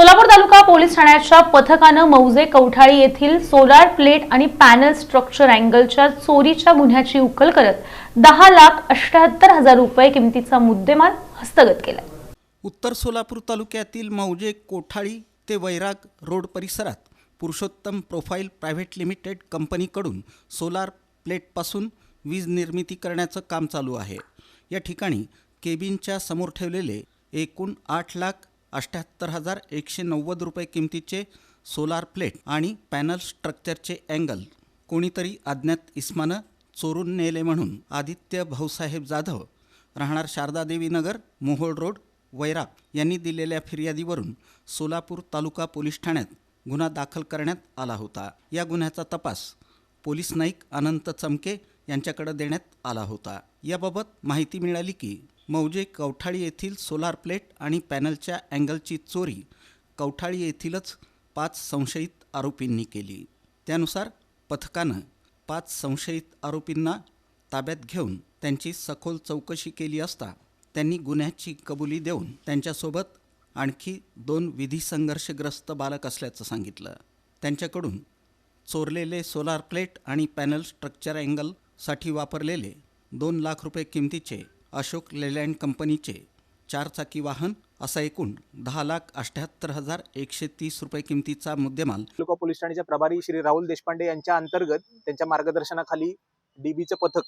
Solapur taluka police ठाण्याच्या पथकानं मौजे कवठाळी येथील सोलार प्लेट आणि पॅनल स्ट्रक्चर अँगलच्या चोरीच्या गुन्ह्याची उकल करत दहा लाख अठ्याहत्तर हजार रुपये किमतीचा मुद्देमाल हस्तगत केला उत्तर सोलापूर तालुक्यातील मौजे कोठाळी ते वैराग रोड परिसरात पुरुषोत्तम प्रोफाईल प्रायव्हेट लिमिटेड कंपनीकडून सोलार प्लेटपासून वीज निर्मिती करण्याचं काम चालू आहे. या ठिकाणी केबिनच्या समोर ठेवलेले एकूण आठ लाख अठ्ठ्याहत्तर हजार एकशे नव्वद रुपये किमतीचे सोलार प्लेट आणि पॅनल स्ट्रक्चरचे अँगल. कोणीतरी अज्ञात इस्मानं चोरून नेले म्हणून आदित्य भाऊसाहेब जाधव राहणार शारदादेवी नगर मोहोळ रोड वैराग यांनी दिलेल्या फिर्यादीवरून सोलापूर तालुका पोलीस ठाण्यात गुन्हा दाखल करण्यात आला होता. या गुन्ह्याचा तपास पोलीस नाईक अनंत चमके यांच्याकडे देण्यात आला होता. याबाबत माहिती मिळाली की मौजे कवठाळी येथील सोलार प्लेट आणि पॅनलच्या अँगलची चोरी कवठाळी येथीलच पाच संशयित आरोपींनी केली. त्यानुसार पथकानं पाच संशयित आरोपींना ताब्यात घेऊन त्यांची सखोल चौकशी केली असता त्यांनी गुन्ह्याची कबुली देऊन त्यांच्यासोबत आणखी दोन विधी संघर्षग्रस्त बालक असल्याचं सांगितलं. त्यांच्याकडून चोरलेले सोलार प्लेट आणि पॅनल स्ट्रक्चर अँगलसाठी वापरलेले दोन लाख रुपये किमतीचे अशोक लेलँड कंपनीचे चारचाकी वाहन असा एकूण दहा लाख अठ्ठ्याहत्तर हजार एकशे तीस रुपये किमतीचा मुद्देमाल. तालुका पोलीस ठाण्याचे प्रभारी श्री राहुल देशपांडे यांच्या अंतर्गत त्यांच्या मार्गदर्शनाखाली डीबीचं पथक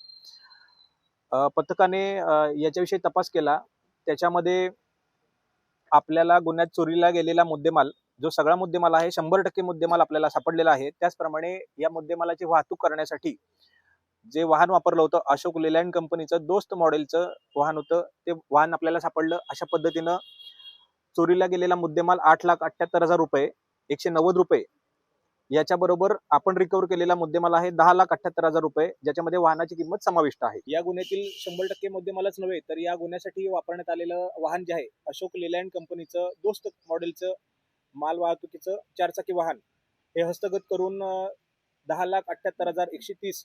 पथकाने याच्याविषयी तपास केला. त्याच्यामध्ये आपल्याला गुन्ह्यात चोरीला गेलेला मुद्देमाल जो सगळा मुद्देमाल आहे शंभर टक्के मुद्देमाल आपल्याला सापडलेला आहे. त्याचप्रमाणे या मुद्देमालाची वाहतूक करण्यासाठी जे वाहन वापरलं होतं अशोक लेलँड कंपनीचं दोस्त मॉडेलचं वाहन होतं. ते वाहन आपल्याला सापडलं. अशा पद्धतीनं चोरीला गेलेला मुद्देमाल आठ लाख अठ्ठ्याहत्तर हजार रुपये एकशे नव्वद रुपये. याच्याबरोबर आपण रिकव्हर केलेला मुद्देमाल आहे दहा लाख अठ्ठ्याहत्तर हजार रुपये ज्याच्यामध्ये वाहनाची किंमत समाविष्ट आहे. या गुन्ह्यातील शंभर टक्के मुद्देमालच नव्हे तर या गुन्ह्यासाठी वापरण्यात आलेलं वाहन जे आहे अशोक लेलँड कंपनीचं दोस्त मॉडेलचं माल वाहतुकीचं चारचाकी वाहन हे हस्तगत करून दहा लाख अठ्ठ्याहत्तर हजार एकशे तीस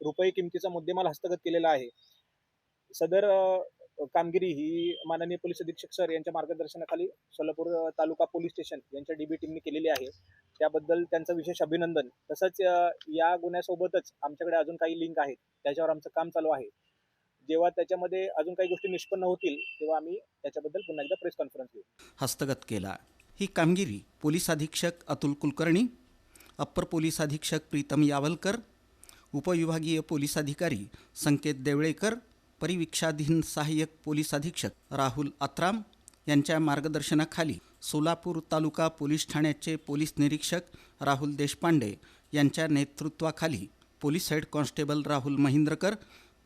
रुपये किमतीचा मुद्देमाल हस्तगत केलेला आहे. सदर कामगिरी ही माननीय पोलीस अधीक्षक सर यांच्या मार्गदर्शनाखाली सोलापूर तालुका पोलीस स्टेशन यांच्या डीबी टीमने केलेली आहे. त्याबद्दल त्यांचं विशेष अभिनंदन. तसंच या गुन्ह्यासोबतच आमच्याकडे अजून काही लिंक आहेत. त्याच्यावर आमचं काम चालू आहे. जेव्हा त्याच्यामध्ये अजून काही गोष्टी निष्पन्न होतील तेव्हा आम्ही त्याच्याबद्दल पुन्हा एकदा प्रेस कॉन्फरन्स घेऊ. हस्तगत केला. ही कामगिरी पोलीस अधीक्षक अतुल कुलकर्णी अप्पर पोलीस अधीक्षक प्रीतम यावलकर उपविभागीय पोलीस अधिकारी संकेत देवळेकर परिवीक्षाधीन सहाय्यक पोलीस अधीक्षक राहुल अत्राम यांच्या मार्गदर्शनाखाली सोलापूर तालुका पोलीस ठाण्याचे पोलीस निरीक्षक राहुल देशपांडे यांच्या नेतृत्वाखाली police head constable Rahul Mahindrakar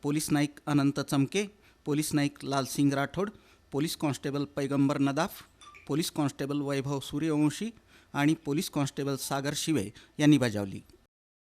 police naik Anant Chamke police naik Lalsingh Rathod police constable Paigambar Nadaf police constable Vaibhav Suryavanshi आणि पोलीस कॉन्स्टेबल सागर शिवे यांनी बजावली.